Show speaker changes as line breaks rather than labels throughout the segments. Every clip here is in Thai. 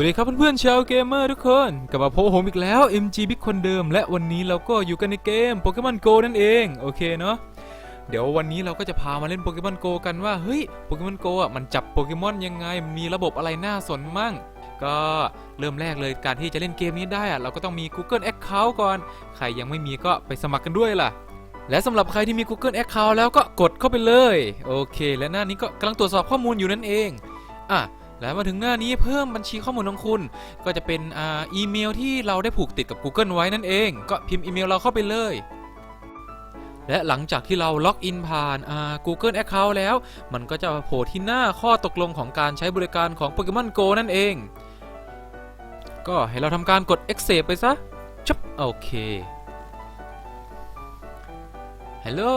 วัสดีครับเพื่อนๆชาวเกมเมอร์ทุกคน กลับมาพบผมอีกแล้ว MG Big คนเดิม และวันนี้เราก็อยู่กันในเกมโปเกมอน Go นั่นเองโอเคเนาะเดี๋ยววันนี้เราก็จะพามาเล่นโปเกมอน Go กันว่าเฮ้ยโปเกมอน Go อะมันจับโปเกมอนยังไงมันมีระบบอะไรน่าสนมั่ง ก็เริ่มแรกเลยการที่จะเล่นเกมนี้ได้อะเราก็ต้องมี Google Account ก่อน ใครยังไม่มีก็ไปสมัครกันด้วยล่ะและสำหรับใครที่มี Google Account แล้วก็กดเข้าไปเลย โอเค และหน้านี้ก็กำลังตรวจสอบข้อมูลอยู่นั่นเองอะ แล้วมาถึงหน้านี้เพิ่มบัญชีข้อมูลของคุณ ก็จะเป็นอ,อีเมลที่เราได้ผูกติดกับ Google ไว้นั่นเอง ก็พิมพ์อีเมลเราเข้าไปเลยและหลังจากที่เราล็อกอินผ่านอ่า Google Account แล้ว มันก็จะโผล่ที่หน้าข้อตกลงของการใช้บริการของ Pokemon Go นั่นเอง ก็ให้เราทำการกด accept ไปซะชับโอเค Hello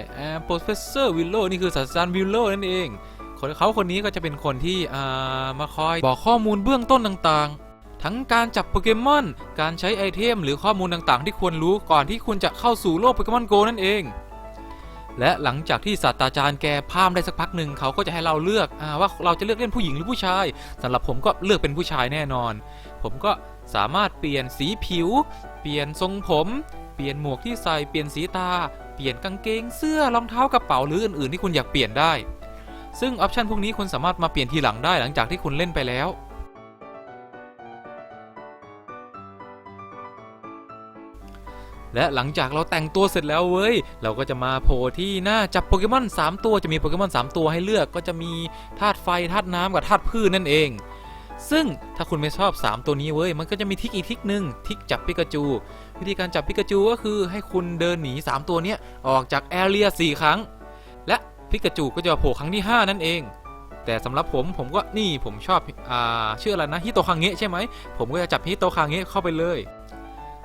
I am Professor Willow นี่คือศาสตราจารย์ Willow นั่นเอง คนเขาคนนี้ก็จะเป็นคนที่ามาคอยบอกข้อมูลเบื้องต้นต่างๆ ทั้งการจับโปเกมอน การใช้ไอเทม หรือข้อมูลต่างๆ ที่ควรรู้ก่อนที่คุณจะเข้าสู่โลกโปเกมอนโกนั่นเอง และหลังจากที่ศาสตราจารย์แกพามได้สักพักหนึ่งเขาก็จะให้เราเลือกอว่าเราจะเลือกเล่นผู้หญิงหรือผู้ชายสำหรับผมก็เลือกเป็นผู้ชายแน่นอน ผมก็สามารถเปลี่ยนสีผิว เปลี่ยนทรงผม เปลี่ยนหมวกที่ใส่ เปลี่ยนสีตา เปลี่ยนกางเกง เสื้อ รองเท้ากระเป๋าหรืออื่นๆที่คุณอยากเปลี่ยนได้ ซึ่งออปชันพวกนี้คุณสามารถมาเปลี่ยนทีหลังได้หลังจากที่คุณเล่นไปแล้ว และหลังจากเราแต่งตัวเสร็จแล้วเว้ย เราก็จะมาโผล่ที่หน้าจับโปเกมอน 3 ตัวจะมีโปเกมอน 3 ตัวให้เลือกก็จะมีธาตุไฟธาตุน้ำกับธาตุพืชนั่นเอง ซึ่งถ้าคุณไม่ชอบ 3 ตัวนี้เว้ย มันก็จะมีทิกอีกทิกหนึ่งทิกจับปิกาจู วิธีการจับปิกาจูก็คือให้คุณเดินหนี 3 ตัวเนี้ยออกจากแอเรีย4ครั้ง พิกาจูก็จะโผล่ครั้งที่ 5 นั่นเอง แต่สำหรับผมผมก็นี่ผมชอบอ่าชื่ออะไรนะฮิโตคังเงะใช่ไหมผมก็จะจับฮิโตคังเงะเข้าไปเลย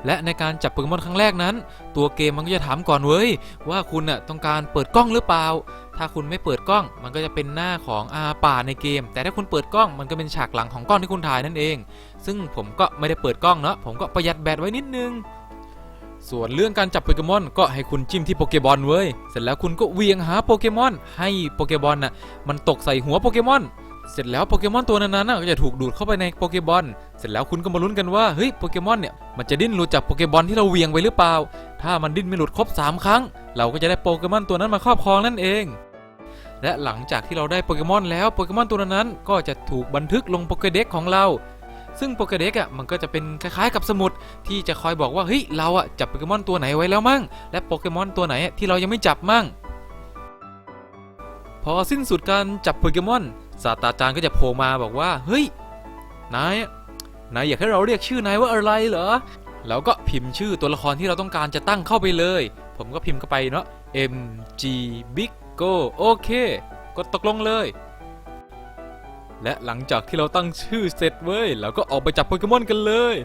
และในการจับโปเกมอนครั้งแรกนั้น ตัวเกมมันก็จะถามก่อนเว้ย ว่าคุณน่ะต้องการเปิดกล้องหรือเปล่า ถ้าคุณไม่เปิดกล้อง มันก็จะเป็นหน้าของอาป่าในเกม แต่ถ้าคุณเปิดกล้องมันก็เป็นฉากหลังของกล้องที่คุณถ่ายนั่นเอง ซึ่งผมก็ไม่ได้เปิดกล้องเนาะผมก็ประหยัดแบตไว้นิดนึง ส่วนเรื่องการจับโปเกมอนก็ให้คุณจิ้มที่โปเกบอลเว้ย เสร็จแล้วคุณก็เวียงหาโปเกมอน ให้โปเกบอลน่ะมันตกใส่หัวโปเกมอน เสร็จแล้วโปเกมอนตัวนั้นๆน่ะก็จะถูกดูดเข้าไปในโปเกบอล เสร็จแล้วคุณก็มาลุ้นกันว่าเฮ้ยโปเกมอนเนี่ยมันจะดิ้นหลุดจากโปเกบอลที่เราเวียงไปหรือเปล่า ถ้ามันดิ้นไม่หลุดครบ 3 ครั้ง เราก็จะได้โปเกมอนตัวนั้นมาครอบครองนั่นเอง และหลังจากที่เราได้โปเกมอนแล้วโปเกมอนตัวนั้นก็จะถูกบันทึกลงโปเกเด็กของเรา ซึ่งโปเกเด็กอะมันก็จะเป็นคล้ายๆกับสมุด ที่จะคอยบอกว่าเฮ้ยเราอะจับโปเกมอนตัวไหนไว้แล้วมั่ง และโปเกมอนตัวไหนที่เรายังไม่จับมั่ง พอสิ้นสุดการจับโปเกมอนศาสตราจารย์ก็จะโผล่มาบอกว่าเฮ้ยนายอะนายอยากให้เราเรียกชื่อนายว่าอะไรเหรอแล้วก็พิมพ์ชื่อตัวละครที่เราต้องการจะตั้งเข้าไปเลย ผมก็พิมพ์เข้าไปเนาะ M G Big Go โอเคกดตกลงเลย และหลังจากที่เราตั้งชื่อเสร็จเว้ยเราก็ออกไปจับโปเกมอนกันเลย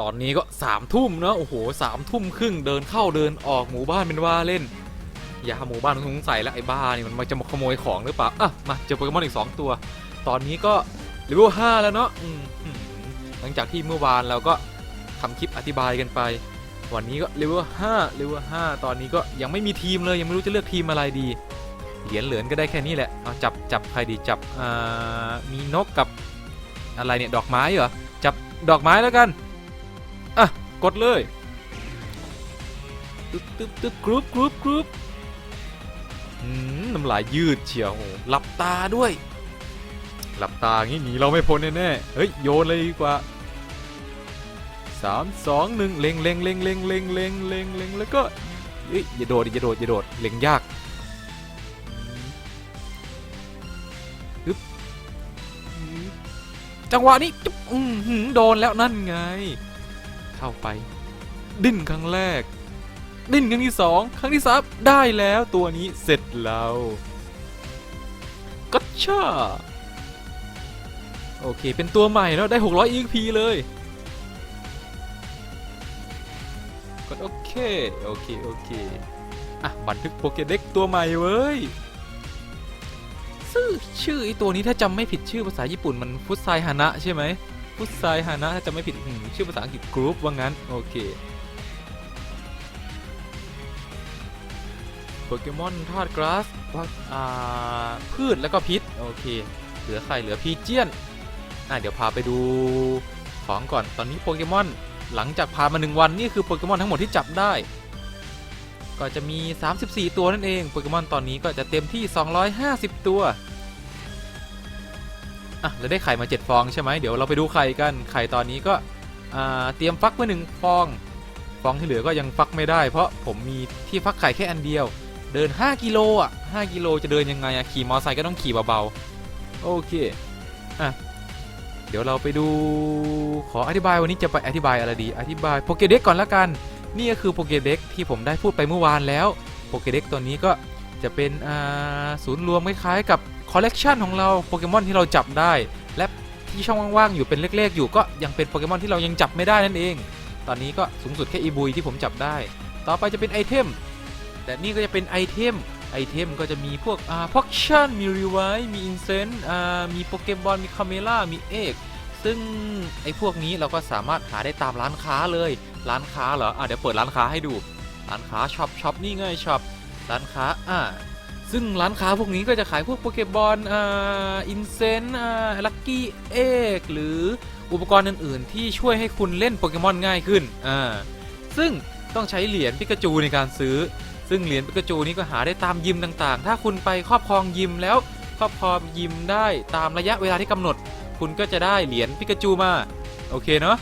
ตอนนี้ก็สามทุ่มเนอะโอ้โหสามทุ่มครึ่งเดินเข้าเดินออกหมู่บ้านเป็นว่าเล่น อย่าหมู่บ้านสงสัยแล้วไอ้บ้านี่มันมาจะมาขโมยของหรือเปล่าอะมาเจอโปเกมอนอีก 2 ตัว ตอนนี้ก็เลเวล5แล้วเนาะหลังจากที่เมื่อวานเราก็ทำคลิปอธิบายกันไป วันนี้ก็เลเวล5เลเวล5ตอนนี้ก็ยังไม่มีทีมเลยยังไม่รู้จะเลือกทีมอะไรดี เหรียญเหลือนก็ได้แค่นี้แหละเอาจับจับใครดีจับมีนกกับอะไรเนี่ยดอกไม้เหรอจับดอกไม้แล้วกันอะกดเลยตึ๊บตึ๊บตึ๊บกรุ๊ปกรุ๊ปกรุ๊ปน้ำลายยืดเฉียวหหลับตาด้วย หลับตางี้หนีเราไม่พ้นแน่ๆเฮ้ยโยนเลยดีกว่า สามสองหนึ่งเล็งเล็งเล็งเล็งเล็งเล็งเล็งเล็งแล้วก็เฮ้ยอย่าโดดอย่าโดดอย่าโดดเล็งยากอึ๊บจังหวะนี้จุ๊บอื้อหือโดนแล้วนั่นไง เข้าไป ดิ้นครั้งแรก ดิ้นครั้งที่สองครั้งที่สามได้แล้วตัวนี้เสร็จแล้วก็ช่าโอเค เป็นตัวใหม่แล้วได้ 600 EXP เลย กดโอเค โอเค โอเค อะ บันทึกโปเกเด็กตัวใหม่เว้ยชื่อชื่อไอตัวนี้ถ้าจำไม่ผิดชื่อภาษาญี่ปุ่นมันฟุตไซฮานะใช่ไหมฟุตไซฮานะถ้าจะไม่ผิดชื่อภาษาอังกฤษกรุ๊ปว่างั้น โอเคโปเกมอนธาตุกราสว่าอ่าพืชแล้วก็พิษ โอเค เหลือใครเหลือพีเจียน อะ เดี๋ยวพาไปดูของก่อนตอนนี้โปเกมอน หลังจากผ่านมาหนึ่งวันนี่คือโปเกมอนทั้งหมดที่จับได้ ก็จะมี 34 ตัวนั่นเองโปเกมอนตอนนี้ก็จะเต็มที่ 250 ตัวอะเราได้ไข่มา 7 ฟองใช่ไหมเดี๋ยวเราไปดูไข่กันไข่ตอนนี้ก็เตรียมฟักไว้หนึ่งฟอง ฟองที่เหลือก็ยังฟักไม่ได้ เพราะผมมีที่ฟักไข่แค่อันเดียว เดิน 5 กิโลอะ5กิโลจะเดินยังไงอะขี่มอเตอร์ไซค์ก็ต้องขี่เบาๆโอเคอะ เดี๋ยวเราไปดูขออธิบายวันนี้จะไปอธิบายอะไรดี อธิบายโปเกเด็กก่อนละกัน นี่ก็คือโปเกเด็กที่ผมได้พูดไปเมื่อวานแล้วโปเกเด็กตัวนี้ก็จะเป็นศูนย์รวมคล้ายๆกับคอลเลกชันของเราโปเกมอนที่เราจับได้ และที่ช่องว่างๆอยู่เป็นเล็กๆอยู่ก็ยังเป็นโปเกมอนที่เรายังจับไม่ได้นั่นเอง ตอนนี้ก็สูงสุดแค่อีบุยที่ผมจับได้ ต่อไปจะเป็นไอเทม แต่นี่ก็จะเป็นไอเทม ไอเทมก็จะมีพวกอ่าพอกชั่นมีรีไวมีอินเซนต์อ่ามีโปเกมบอนมีคาเมล่ามีเอกซึ่งไอพวกนี้เราก็สามารถหาได้ตามร้านค้าเลย ร้านค้าเหรออะเดี๋ยวเปิดร้านค้าให้ดู ร้านค้าช็อปช็อปนี่ไงช็อปร้านค้าอ่าซึ่งร้านค้าพวกนี้ก็จะขายพวกโปเกบอลอ่าอินเซนต์อ่าลักกี้เอกหรืออุปกรณ์อื่น ๆ ที่ช่วยให้คุณเล่นโปเกมอนง่ายขึ้นอ่าซึ่งต้องใช้เหรียญปิกาจูในการซื้อ ซึ่งเหรียญปิกาจูนี้ก็หาได้ตามยิมต่างๆ ถ้าคุณไปครอบครองยิมแล้วครอบครองยิมได้ตามระยะเวลาที่กำหนด คุณก็จะได้เหรียญปิกาจูมา โอเคเนาะ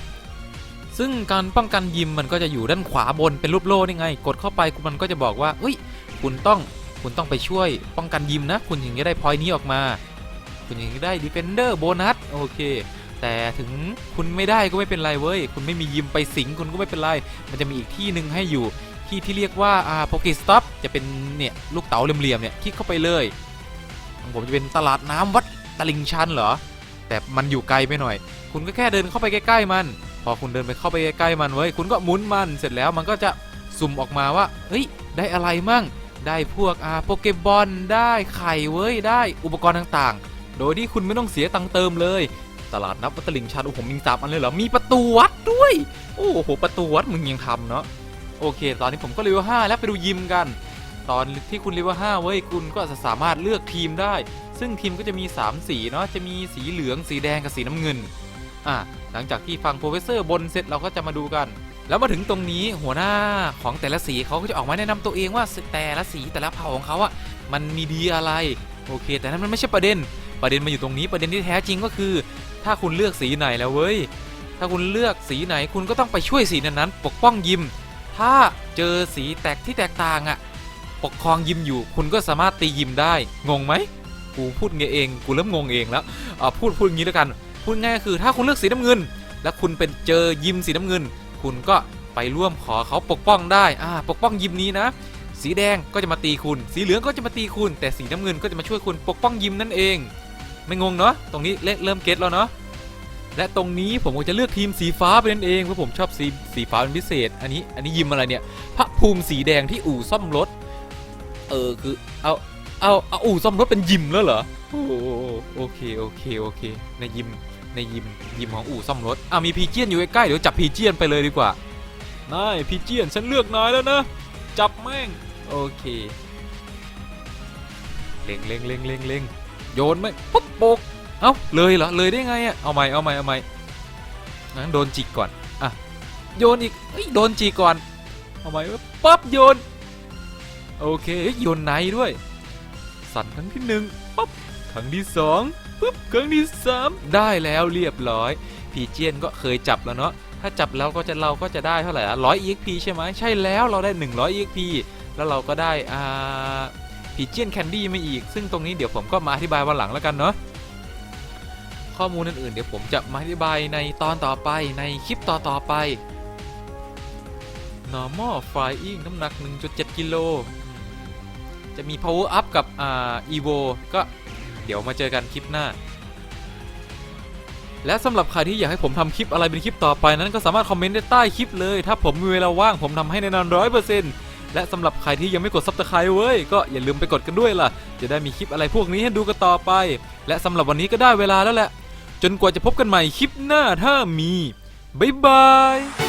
ซึ่งการป้องกันยิมมันก็จะอยู่ด้านขวาบนเป็นรูปโล่นี่ไง กดเข้าไปมันก็จะบอกว่าเอ้ย คุณต้องคุณต้องไปช่วยป้องกันยิมนะ คุณถึงจะได้พอยนี้ออกมา คุณถึงจะได้ดีเฟนเดอร์โบนัสโอเคแต่ถึงคุณไม่ได้ก็ไม่เป็นไรเว้ย คุณไม่มียิมไปสิงคุณก็ไม่เป็นไร มันจะมีอีกที่หนึ่งให้อยู่ ที่ที่เรียกว่าอ่าโปเกสต็อปจะเป็นเนี่ยลูกเต๋าเหลี่ยมๆเนี่ยคลิกเข้าไปเลยของผมจะเป็นตลาดน้ำวัดตลิงชันเหรอ แต่มันอยู่ไกลไปหน่อย คุณก็แค่เดินเข้าไปใกล้ๆมัน พอคุณเดินไปเข้าไปใกล้ๆมันเว้ยคุณก็หมุนมันเสร็จแล้วมันก็จะสุ่มออกมาว่าเฮ้ยได้อะไรมั่งได้พวกอ่าโปเกบอลได้ไข่เว้ยได้อุปกรณ์ต่างๆ โดยที่คุณไม่ต้องเสียตังค์เติมเลย ตลาดนับวัดตลิงชันโอ้โหมีสามอันเลยเหรอมีประตูวัดด้วย โอ้โหประตูวัดมึงยังทำเนาะ โอเค ตอนนี้ผมก็เลเวล5แล้วไปดูยิมกัน ตอนที่คุณเลเวล5เว้ยคุณก็จะสามารถเลือกทีมได้ ซึ่งทีมก็จะมี 3 สีเนาะจะมีสีเหลืองสีแดงกับสีน้ำเงินอะหลังจากที่ฟังโปรเฟสเซอร์บนเสร็จเราก็จะมาดูกัน แล้วมาถึงตรงนี้หัวหน้าของแต่ละสีเขาก็จะออกมาแนะนำตัวเองว่าแต่ละสีแต่ละเผ่าของเขาอะมันมีดีอะไรโอเค แต่นั้นมันไม่ใช่ประเด็น ประเด็นมาอยู่ตรงนี้ประเด็นที่แท้จริงก็คือ ถ้าคุณเลือกสีไหนแล้วเว้ยถ้าคุณเลือกสีไหนคุณก็ต้องไปช่วยสีนั้นๆปกป้องยิม ถ้าเจอสีแตกที่แตกต่างอะปกครองยิมอยู่ คุณก็สามารถตียิมได้ งงไหม กูพูดเงี้ยเอง กูเริ่มงงเองแล้วอ่าพูดพูดอย่างนี้แล้วกัน พูดง่ายคือถ้าคุณเลือกสีน้ำเงิน และคุณเป็นเจอยิมสีน้ำเงิน คุณก็ไปร่วมขอเขาปกป้องได้ อ่า ปกป้องยิมนี้นะ สีแดงก็จะมาตีคุณ สีเหลืองก็จะมาตีคุณ แต่สีน้ำเงินก็จะมาช่วยคุณปกป้องยิมนั่นเอง ไม่งงเนาะ ตรงนี้เริ่มเก็ตแล้วเนาะ และตรงนี้ผมก็จะเลือกทีมสีฟ้าไปนั่นเองเพราะผมชอบสีสีฟ้าเป็นพิเศษ อันนี้อันนี้ยิมอะไรเนี่ยพระภูมิสีแดงที่อู่ซ่อมรถ เออคือเอาเอาเอาอู่ซ่อมรถเป็นยิมแล้วเหรอโอ้โหโอเคโอเคโอเคในยิมในยิมยิมของอู่ซ่อมรถอะมีพีเจียนอยู่ใกล้ๆเดี๋ยวจับพีเจียนไปเลยดีกว่านายพีเจียนฉันเลือกนายแล้วนะจับแม่งโอเคเล็งเล็งเล็งเล็งเล็งโยนไหมปุ๊บโปก เอ้าเลยเหรอเลยได้ไงอะเอาใหม่เอาใหม่เอาใหม่โดนจิกก่อนอะโยนอีกโดนจิกก่อนเอาใหม่ปั๊บโยนโอเคโยนไหนด้วยสั่นครั้งที่หนึ่งปั๊บครั้งที่สองปุ๊บครั้งที่สามได้แล้วเรียบร้อยพีเจียนก็เคยจับแล้วเนาะถ้าจับแล้วก็จะเราก็จะได้เท่าไหร่อะร้อย exp ใช่ไหมใช่แล้วเราได้ 100 exp แล้วเราก็ได้อ่าพีเจียนแคนดี้มาอีก ซึ่งตรงนี้เดี๋ยวผมก็มาอธิบายวันหลังแล้วกันเนาะ ข้อมูลอื่นๆ เดี๋ยวผมจะมาอธิบายในตอนต่อไปในคลิปต่อๆไป normal flying น้ำหนัก 1.7 กิโล จะมี power up กับอ่า evo ก็เดี๋ยวมาเจอกันคลิปหน้า และสำหรับใครที่อยากให้ผมทำคลิปอะไรเป็นคลิปต่อไปนั้นก็สามารถคอมเมนต์ได้ใต้คลิปเลย ถ้าผมมีเวลาว่างผมทำให้แน่นอนร้อยเปอร์เซ็นต์และสำหรับใครที่ยังไม่กดซับสไครต์เว้ย ก็อย่าลืมไปกดกันด้วยล่ะ จะได้มีคลิปอะไรพวกนี้ให้ดูกันต่อไป และสำหรับวันนี้ก็ได้เวลาแล้วแหละ จนกว่าจะพบกันใหม่คลิปหน้าถ้ามี บ๊ายบาย